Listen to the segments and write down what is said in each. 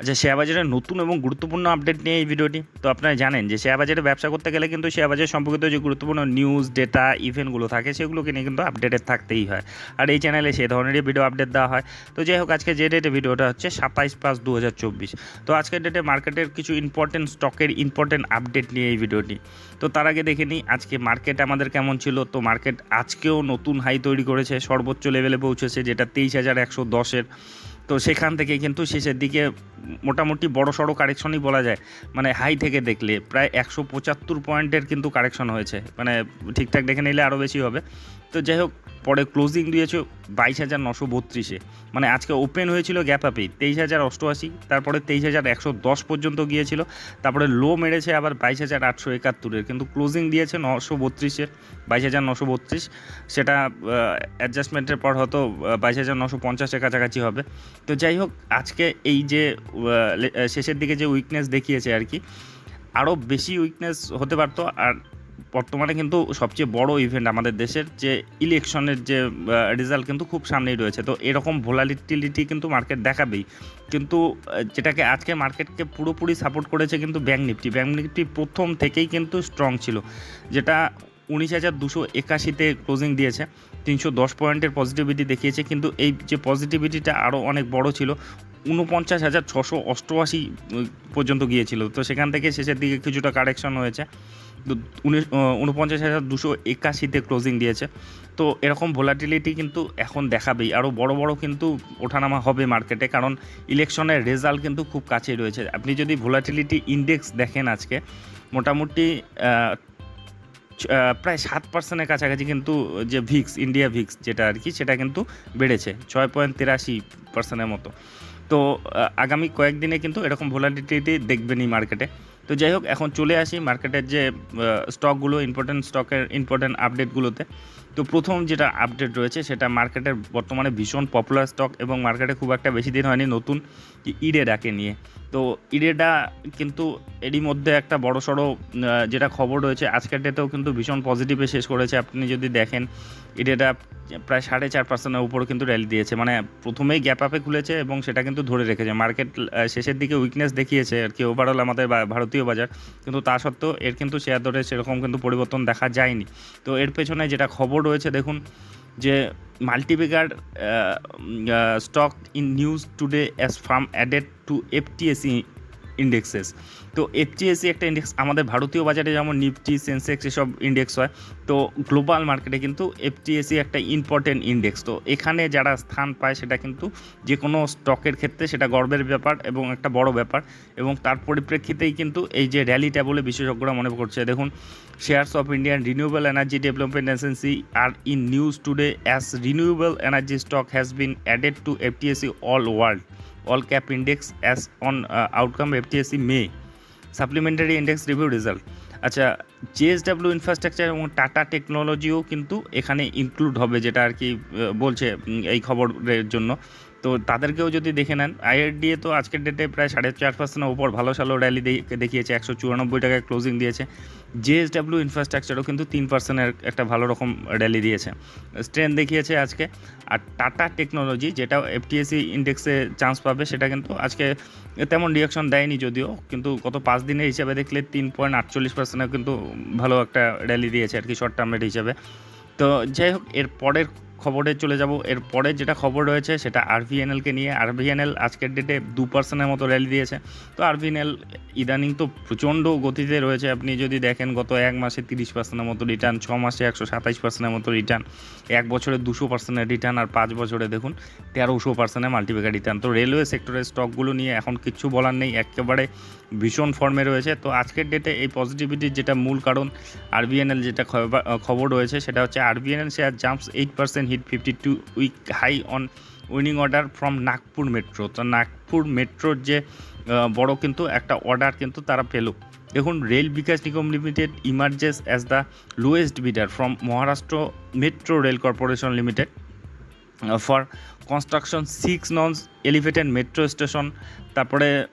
আচ্ছা শেয়ার নতুন এবং গুরুত্বপূর্ণ আপডেট নিয়ে এই ভিডিওটি। তো আপনারা জানেন যে শেয়ার বাজারে ব্যবসা করতে গেলে কিন্তু শেয়ার বাজার সম্পর্কিত যে গুরুত্বপূর্ণ নিউজ ডেটা ইভেন্টগুলো থাকে, সেগুলোকে নিয়ে কিন্তু আপডেটেড থাকতেই হয়। আর এই চ্যানেলে সেই ধরনেরই ভিডিও আপডেট দেওয়া হয়। তো যাই হোক, আজকে যে ডেটে ভিডিওটা হচ্ছে সাতাইশ পাঁচ দু তো আজকের ডেটে মার্কেটের কিছু ইম্পর্টেন্ট স্টকের ইম্পর্টেন্ট আপডেট নিয়ে এই ভিডিওটি। তো তার আগে দেখে নিই, আজকে মার্কেট আমাদের কেমন ছিল? তো মার্কেট আজকেও নতুন হাই তৈরি করেছে, সর্বোচ্চ লেভেলে পৌঁছেছে, যেটা তেইশ হাজার একশো দশের। তো সেখান থেকে কিন্তু শেষের দিকে মোটামুটি বড় সড়ো কারেকশনই বলা যায়। মানে হাই থেকে দেখলে প্রায় একশো পঁচাত্তর পয়েন্টের কিন্তু কারেকশন হয়েছে। মানে ঠিকঠাক দেখে নিলে আরও বেশি হবে। তো যাই হোক, পরে ক্লোজিং দিয়েছে বাইশ হাজার নশো বত্রিশে। মানে আজকে ওপেন হয়েছিল গ্যাপ আপেই তেইশ হাজার অষ্টআশি, তারপরে তেইশ হাজার একশো দশ পর্যন্ত গিয়েছিল, তারপরে লো মেরেছে আবার বাইশ হাজার আটশো একাত্তরের, কিন্তু ক্লোজিং দিয়েছে নশো বত্রিশের বাইশ হাজার নশো বত্রিশ। সেটা অ্যাডজাস্টমেন্টের পর হয়তো বাইশ হাজার নশো পঞ্চাশের কাছাকাছি হবে। তো যাই হোক, আজকে এই যে শেষের দিকে যে উইকনেস দেখিয়েছে আর কি আরও বেশি উইকনেস হতে পারতো। আর বর্তমানে কিন্তু সবচেয়ে বড় ইভেন্ট আমাদের দেশের যে ইলেকশনের যে রেজাল্ট কিন্তু খুব সামনেই রয়েছে। তো এরকম ভোলালিটিলিটি কিন্তু মার্কেট দেখাবেই। কিন্তু যেটাকে আজকে মার্কেটকে পুরোপুরি সাপোর্ট করেছে কিন্তু ব্যাঙ্ক নিফটি ব্যাঙ্ক নিফটি প্রথম থেকেই কিন্তু স্ট্রং ছিল। যেটা উনিশ হাজার দুশো একাশিতে ক্লোজিং দিয়েছে। তিনশো দশ পয়েন্টের পজিটিভিটি দেখিয়েছে। কিন্তু এই যে পজিটিভিটিটা আরও অনেক বড় ছিল। উনপঞ্চাশ হাজার ছশো অষ্টআশি পর্যন্ত গিয়েছিল। তো সেখান থেকে শেষের দিকে কিছুটা কারেকশন হয়েছে। উনিশ উনপঞ্চাশ হাজার দুশো একাশিতে ক্লোজিং দিয়েছে। তো এরকম ভোলাটিলিটি কিন্তু এখন দেখাবেই। আরও বড় বড় কিন্তু ওঠানামা হবে মার্কেটে কারণ ইলেকশনের রেজাল্ট কিন্তু খুব কাছেই রয়েছে। আপনি যদি ভোলাটিলিটি ইন্ডেক্স দেখেন আজকে, মোটামুটি প্রায় সাত পার্সেন্টের কাছাকাছি কিন্তু যে ভিক্স ইন্ডিয়া ভিক্স যেটা আর কি, সেটা কিন্তু বেড়েছে, ছয় পয়েন্ট তিরাশি পার্সেন্টের মতো। তো আগামী কয়েকদিনে কিন্তু এরকম ভোলাটিলিটি দেখবেনই মার্কেটে তো যাই হোক, এখন চলে আসি মার্কেটের যে স্টকগুলো ইম্পর্টেন্ট স্টকের ইম্পর্টেন্ট আপডেটগুলোতে তো প্রথম যেটা আপডেট রয়েছে, সেটা মার্কেটের বর্তমানে ভীষণ পপুলার স্টক এবং মার্কেটে খুব একটা বেশি দিন হয়নি, নতুন ইডে ডাকে নিয়ে। তো ইরেডা কিন্তু এরই মধ্যে একটা বড় সড়ো যেটা খবর রয়েছে, আজকের ডেটেও কিন্তু ভীষণ পজিটিভে শেষ করেছে। আপনি যদি দেখেন ইরেডা প্রায় সাড়ে চার পার্সেন্টের উপর কিন্তু র্যালি দিয়েছে। মানে প্রথমেই গ্যাপ আপে খুলেছে এবং সেটা কিন্তু ধরে রেখেছে। মার্কেট শেষের দিকে উইকনেস দেখিয়েছে আর কি। ওভারঅল আমাদের ভারতীয় বাজার। কিন্তু তা সত্ত্বেও এর কিন্তু শেয়ার দরে সেরকম কিন্তু পরিবর্তন দেখা যায়নি। তো এর পেছনে যেটা খবর রয়েছে, দেখুন যে multibagger stock in news today as firm added to FTSE indexes তো এফটিএসি একটা ইন্ডেক্স আমাদের ভারতীয় বাজারে যেমন নিফটি সেন্সেক্স এসব ইন্ডেক্স হয়, তো গ্লোবাল মার্কেটে কিন্তু এফটিএসি একটা ইম্পর্টেন্ট ইন্ডেক্স তো এখানে যারা স্থান পায় সেটা কিন্তু যে কোনো স্টকের ক্ষেত্রে সেটা গর্বের ব্যাপার এবং একটা বড় ব্যাপার এবং তার পরিপ্রেক্ষিতেই কিন্তু এই যে র্যালিটা বলে বিশেষজ্ঞরা মনে করছে। দেখুন shares of Indian renewable energy development agency are in news today as renewable energy stock has been added to FTSE all world all cap index as on outcome FTSE May supplementary index review result আচ্ছা JSW infrastructure এবং টাটা টেকনোলজিও কিন্তু এখানে include হবে, যেটা আর কি বলছে এই খবরের জন্য। তো তাদেরকেও যদি দেখে নেন আইআরডিএ তো আজকের ডেটে প্রায় সাড়ে চার পার্সেন্টের উপর ভালো সালো র্যালি দেখিয়েছে, একশো চুরানব্বই টাকায় ক্লোজিং দিয়েছে। জেএসডাব্লিউ ইনফ্রাস্ট্রাকচারও কিন্তু তিন পার্সেন্টের একটা ভালো রকম র্যালি দিয়েছে। স্ট্রেন দেখিয়েছে আজকে। আর টাটা টেকনোলজি যেটা এফটিএসি ইন্ডেক্সে চান্স পাবে, সেটা কিন্তু আজকে তেমন রিয়াকশন দেয়নি যদিও, কিন্তু গত পাঁচ দিনের হিসাবে দেখলে তিন পয়েন্ট আটচল্লিশ পার্সেন্টে কিন্তু ভালো একটা র্যালি দিয়েছে আর কি শর্ট টার্ম রেট হিসাবে। তো যাই হোক, এর পরের খবরে চলে যাব। এর পরে যেটা খবর রয়েছে সেটা আরভিএনএলকে নিয়ে। আরভিএনএল আজকের ডেটে দু পার্সেন্টের মতো র্যালি দিয়েছে। তো আরভিএনএল ইদানিং তো প্রচণ্ড গতিতে রয়েছে। আপনি যদি দেখেন গত এক মাসে তিরিশ পার্সেন্টের মতো রিটার্ন ছ মাসে একশো সাতাইশ পার্সেন্টের মতো রিটার্ন এক বছরে দুশো পার্সেন্টের রিটার্ন আর পাঁচ বছরে দেখুন তেরোশো পার্সেন্টের মাল্টিপ্যাকার রিটার্ন তো রেলওয়ে সেক্টরের স্টকগুলো নিয়ে এখন কিচ্ছু বলার নেই। একেবারে ভীষণ ফর্মে রয়েছে। তো আজকের ডেটে এই পজিটিভিটির যেটা মূল কারণ আরবিএনএল যেটা খবর- খবর রয়েছে সেটা হচ্ছে RVNL share jumps eight percent hit fifty two week high on winning order from Nagpur metro তো নাগপুর মেট্রোর যে বড় কিন্তু একটা অর্ডার কিন্তু তারা পেল। দেখুন rail Vikas Nigam limited emerges as the lowest bidder from Maharashtra metro rail corporation limited for construction six nos elevated metro station তারপরে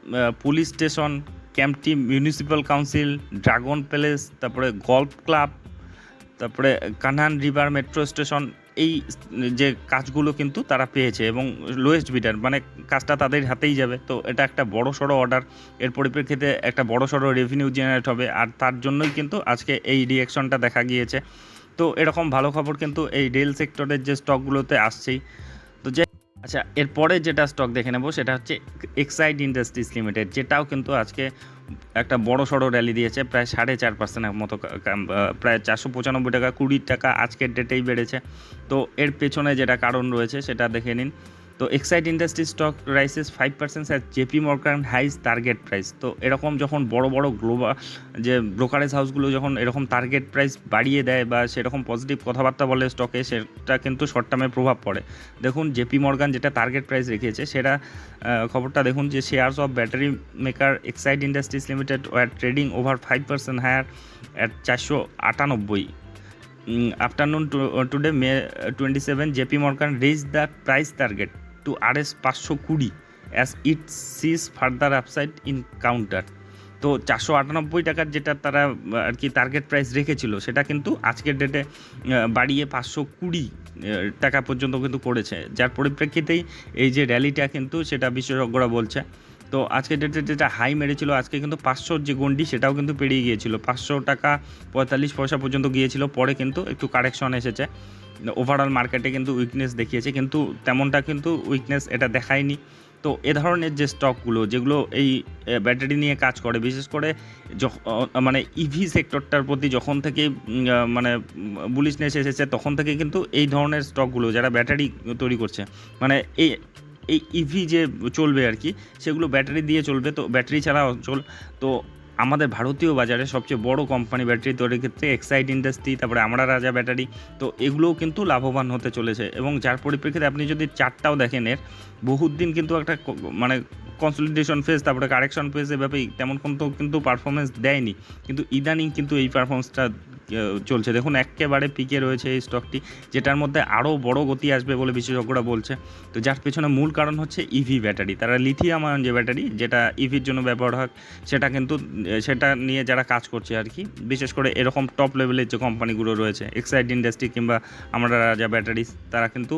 police station Kamptee municipal council dragon palace তারপরে গল্ফ ক্লাব তারপরে Kanhan river metro station এই যে কাজগুলো কিন্তু তারা পেয়েছে এবং লোয়েস্ট বিডার মানে কাজটা তাদের হাতেই যাবে। তো এটা একটা বড় সড়ো অর্ডার এর পরিপ্রেক্ষিতে একটা বড় সড়ো রেভিনিউ জেনারেট হবে, আর তার জন্যই কিন্তু আজকে এই রিয়াকশনটা দেখা গিয়েছে। তো এরকম ভালো খবর কিন্তু এই রেল সেক্টরের যে স্টকগুলোতে আসছেই। তো যে আচ্ছা এরপরে যেটা স্টক দেখে নেব, সেটা হচ্ছে এক্সাইড ইন্ডাস্ট্রিজ লিমিটেড যেটাও কিন্তু আজকে একটা বড় সড়ো র্যালি দিয়েছে, প্রায় সাড়ে চার পার্সেন্টের মতো প্রায় চারশো পঁচানব্বই টাকা, কুড়ি টাকা আজকের ডেটেই বেড়েছে। তো এর পেছনে যেটা কারণ রয়েছে, সেটা দেখে নিন। তো Exide industry stock rises five percent at JP Morgan hikes target price তো এরকম যখন বড় বড় গ্লোবাল যে ব্রোকারেজ হাউসগুলো যখন এরকম টার্গেট প্রাইস বাড়িয়ে দেয় বা সেরকম পজিটিভ কথাবার্তা বলে স্টকে সেটা কিন্তু শর্ট টার্মে প্রভাব পড়ে। দেখুন জেপি মর্গান যেটা টার্গেট প্রাইস রেখেছে, সেটা খবরটা দেখুন যে shares of battery maker Exide industries limited were trading over five percent higher at চারশো আটানব্বই afternoon today May twenty seven JP Morgan raise the price target to R S পাঁচশো কুড়ি as it sees further upside in counter তো চারশো আটানব্বই টাকার যেটা তারা আর কি টার্গেট প্রাইস রেখেছিল, সেটা কিন্তু আজকের ডেটে বাড়িয়ে পাঁচশো কুড়ি টাকা পর্যন্ত কিন্তু করেছে যার পরিপ্রেক্ষিতেই এই যে র্যালিটা কিন্তু সেটা বিশেষজ্ঞরা বলছে। তো আজকের ডেটে যেটা হাই মেরেছিল, আজকে কিন্তু পাঁচশোর যে গন্ডি সেটাও কিন্তু পেরিয়ে গিয়েছিল। পাঁচশো টাকা পঁয়তাল্লিশ পয়সা পর্যন্ত গিয়েছিল, পরে কিন্তু একটু কারেকশন এসেছে। ওভারঅল মার্কেটে কিন্তু উইকনেস দেখিয়েছে, কিন্তু তেমনটা কিন্তু উইকনেস এটা দেখায়নি। তো এ ধরনের যে স্টকগুলো যেগুলো এই ব্যাটারি নিয়ে কাজ করে, বিশেষ করে মানে ইভি সেক্টরটার প্রতি যখন থেকে মানে বুলিশনেস এসেছে, তখন থেকে কিন্তু এই ধরনের স্টকগুলো যারা ব্যাটারি তৈরি করছে মানে এই এই ইভি যে চলবে আর কি, সেগুলো ব্যাটারি দিয়ে চলবে, তো ব্যাটারি ছাড়া অচল তো আমাদের ভারতীয় বাজারে সবচেয়ে বড় কোম্পানি ব্যাটারি তৈরির ক্ষেত্রে এক্সাইড ইন্ডাস্ট্রি তারপরে আমরা রাজা ব্যাটারি, তো এগুলোও কিন্তু লাভবান হতে চলেছে। এবং যার পরিপ্রেক্ষিতে আপনি যদি চারটাও দেখেন এর বহুত দিন কিন্তু একটা মানে কনসলিডেশন ফেজ তারপরে কারেকশন ফেজ এভাবে তেমন কিন্তু কিন্তু পারফরমেন্স দেয়নি। কিন্তু ইদানিং কিন্তু এই পারফরমেন্সটা চলছে। দেখুন, একেবারে পিকে রয়েছে এই স্টকটি যেটার মধ্যে আরও বড় গতি আসবে বলে বিশেষজ্ঞরা বলছে। তো যার পেছনে মূল কারণ হচ্ছে ইভি ব্যাটারি। তারা লিথিয়াম আয়ন যে ব্যাটারি, যেটা ইভির জন্য ব্যবহার হয়, সেটা কিন্তু, সেটা নিয়ে যারা কাজ করছে আর কি, বিশেষ করে এরকম টপ লেভেলের যে কোম্পানিগুলো রয়েছে এক্সাইড ইন্ডাস্ট্রি কিংবা আমরা যা ব্যাটারিজ তারা কিন্তু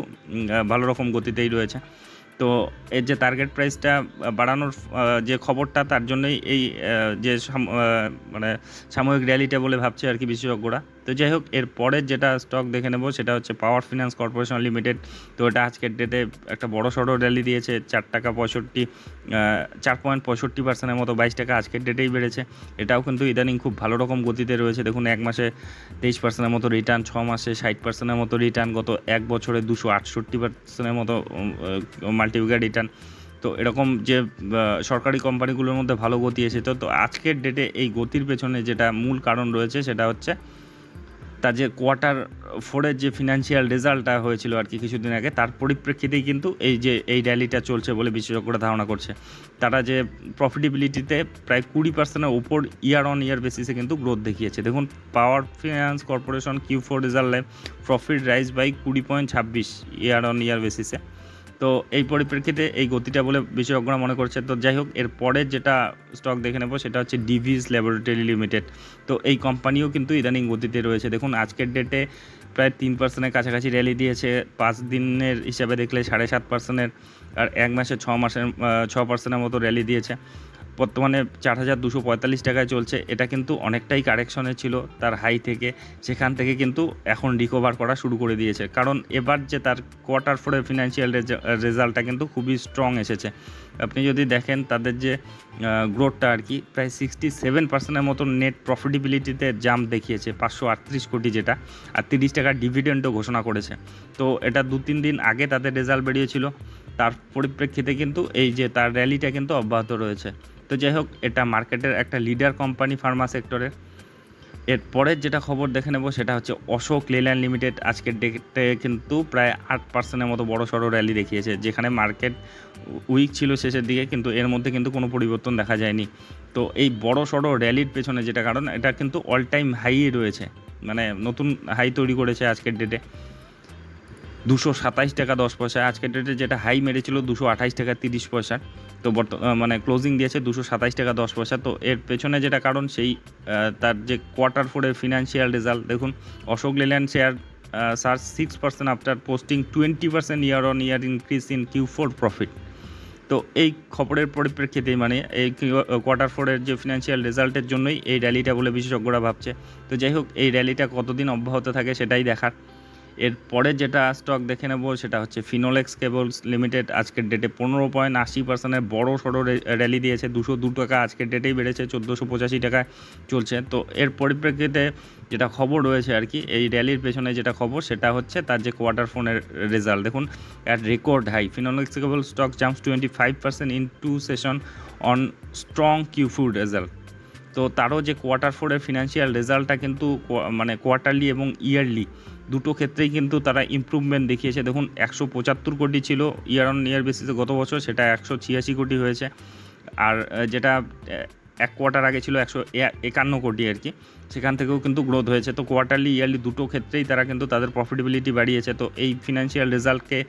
ভালো রকম গতিতেই রয়েছে। তো এর যে টার্গেট প্রাইসটা বাড়ানোর যে খবরটা, তার জন্যই এই যে মানে সাময়িক র্যালিটা বলে ভাবছে আর কি বিশেষজ্ঞরা। তো যাই হোক, এর পরের যেটা স্টক দেখে নেব, সেটা হচ্ছে পাওয়ার ফিনান্স কর্পোরেশন লিমিটেড তো এটা আজকের ডেটে একটা বড় সড়ো র্যালি দিয়েছে, চার টাকা পঁয়ষট্টি চার পয়েন্ট পঁয়ষট্টি পার্সেন্টের মতো বাইশ টাকা আজকের ডেটেই বেড়েছে। এটাও কিন্তু ইদানিং খুব ভালো রকম গতিতে রয়েছে। দেখুন, এক মাসে তেইশ পার্সেন্টের মতো রিটার্ন ছ মাসে ষাট পার্সেন্টের মতো রিটার্ন গত এক বছরে দুশো আটষট্টি পার্সেন্টের মতো মাল্টিভিগার রিটার্ন তো এরকম যে সরকারি কোম্পানিগুলোর মধ্যে ভালো গতি এসেছে। তো আজকের ডেটে এই গতির পেছনে যেটা মূল কারণ রয়েছে, সেটা হচ্ছে তার যে কোয়ার্টার ফোরের যে ফিনান্সিয়াল রেজাল্টটা হয়েছিল আর কি কিছুদিন আগে, তার পরিপ্রেক্ষিতেই কিন্তু এই যে, এই র্যালিটা চলছে বলে বিশেষজ্ঞরা ধারণা করছে। তারা যে প্রফিটেবিলিটিতে প্রায় কুড়ি পার্সেন্টের ওপর ইয়ার অন ইয়ার বেসিসে কিন্তু গ্রোথ দেখিয়েছে। দেখুন power finance corporation Q four রেজাল্টে প্রফিট রাইজ বাই কুড়ি পয়েন্ট ছাব্বিশ ইয়ার অন ইয়ার বেসিসে তো এই পরিপ্রেক্ষিতে এই গতিটা বলে বিশেষজ্ঞরা মনে করছে। তো যাই হোক, এর পরে যেটা স্টক দেখে নেব, সেটা হচ্ছে ডিভিস ল্যাবরেটরি লিমিটেড তো এই কোম্পানিও কিন্তু ইদানিং গতিতে রয়েছে। দেখুন, আজকের ডেটে প্রায় তিন পার্সেন্টের কাছাকাছি র্যালি দিয়েছে। পাঁচ দিনের হিসাবে দেখলে সাড়ে সাত পার্সেন্টের আর এক মাসে ছ মাসের ছ পার্সেন্টের মতো র্যালি দিয়েছে। বর্তমানে চার হাজার দুশো পঁয়তাল্লিশ টাকায় চলছে। এটা কিন্তু অনেকটাই কারেকশনে ছিল তার হাই থেকে। সেখান থেকে কিন্তু এখন রিকভার করা শুরু করে দিয়েছে। কারণ এবার যে তার কোয়ার্টার ফোরের ফিনান্সিয়াল রেজাল্টটা কিন্তু খুবই স্ট্রং এসেছে। আপনি যদি দেখেন তাদের যে গ্রোথটা আর কি, প্রায় সিক্সটি সেভেন পার্সেন্টের মতো নেট প্রফিটেবিলিটিতে জাম্প দেখিয়েছে, পাঁচশো আটত্রিশ কোটি যেটা, আর তিরিশ টাকার ডিভিডেন্ডও ঘোষণা করেছে। তো এটা দু তিন দিন আগে তাদের রেজাল্ট বেরিয়েছিল, তার পরিপ্রেক্ষিতে কিন্তু এই যে, তার র্যালিটা কিন্তু অব্যাহত রয়েছে। তো যাই হোক, এটা মার্কেটের একটা লিডার কোম্পানি ফার্মা সেক্টরের এর পরের যেটা খবর দেখে নেব সেটা হচ্ছে অশোক লেল্যান্ড লিমিটেড আজকের ডেটে কিন্তু প্রায় আট পার্সেন্টের মতো বড় সড়ো র্যালি দেখিয়েছে, যেখানে মার্কেট উইক ছিল শেষের দিকে, কিন্তু এর মধ্যে কিন্তু কোনো পরিবর্তন দেখা যায়নি। তো এই বড় সড়ো র্যালির পেছনে যেটা কারণ, এটা কিন্তু অল টাইম হাই রয়েছে। মানে নতুন হাই তৈরি করেছে আজকের ডেটে দুশো সাতাইশ টাকা দশ পয়সা, আজকের ডেটে যেটা হাই মেরেছিল দুশো আঠাইশ টাকা তিরিশ পয়সা। তো মানে ক্লোজিং দিয়েছে দুশো সাতাইশ টাকা দশ পয়সা। তো এর পেছনে যেটা কারণ সেই তার যে কোয়ার্টার ফোরের ফিনান্সিয়াল রেজাল্ট দেখুন, Ashok Leyland share surge six percent after posting twenty percent year on year increase in Q four profit তো এই খবরের পরিপ্রেক্ষিতে মানে এই কোয়ার্টার ফোরের যে ফিনান্সিয়াল রেজাল্টের জন্যই এই র্যালিটা বলে বিশেষজ্ঞরা ভাবছে। তো যাই হোক, এই র্যালিটা কতদিন অব্যাহত থাকে সেটাই দেখার। এরপরে যেটা স্টক দেখে নেব, সেটা হচ্ছে ফিনোলেক্স কেবলস লিমিটেড আজকের ডেটে পনেরো পয়েন্ট আশি পার্সেন্টের বড়ো সড়ো র্যালি দিয়েছে। দুশো দু টাকা আজকের ডেটেই বেড়েছে, চোদ্দোশো পঁচাশি টাকায় চলছে। তো এর পরিপ্রেক্ষিতে যেটা খবর রয়েছে আর কি, এই র্যালির পেছনে যেটা খবর, সেটা হচ্ছে তার যে কোয়ার্টার ফোনের রেজাল্ট দেখুন at record high Finolex cable stock jumps twenty five percent in two session on strong Q four result তো তারও যে কোয়ার্টার ফোরের ফিনান্সিয়াল রেজাল্টটা কিন্তু মানে কোয়ার্টারলি এবং ইয়ারলি দুটো ক্ষেত্রেই কিন্তু তারা ইম্প্রুভমেন্ট দেখিয়েছে। দেখুন, একশো পঁচাত্তর কোটি ছিল ইয়ার অন ইয়ার বেসিসে গত বছর, সেটা একশো ছিয়াশি কোটি হয়েছে। আর যেটা এক কোয়ার্টার আগে ছিল একশো একান্ন কোটি আর কি। সেখান থেকেও কিন্তু গ্রোথ হয়েছে। তো কোয়ার্টারলি ইয়ারলি দুটো ক্ষেত্রেই তারা কিন্তু তাদের প্রফিটেবিলিটি বাড়িয়েছে। তো এই ফিনান্সিয়াল রেজাল্টকে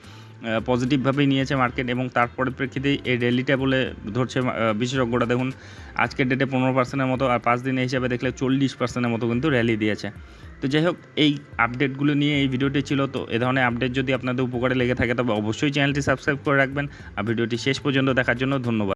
পজিটিভভাবেই নিয়েছে মার্কেট এবং তার পরিপ্রেক্ষিতে এই র্যালিটা বলে ধরছে বিশেষজ্ঞরা। দেখুন আজকের ডেটে পনেরো পার্সেন্টের মতো আর পাঁচ দিনের হিসাবে দেখলে চল্লিশ পার্সেন্টের মতো কিন্তু র্যালি দিয়েছে। তো যাই হোক, এই আপডেটগুলো নিয়ে এই ভিডিওটি ছিল। তো এ ধরনের আপডেট যদি আপনাদের উপকারে লেগে থাকে, তবে অবশ্যই চ্যানেলটি সাবস্ক্রাইব করে রাখবেন। আর ভিডিওটি শেষ পর্যন্ত দেখার জন্য ধন্যবাদ।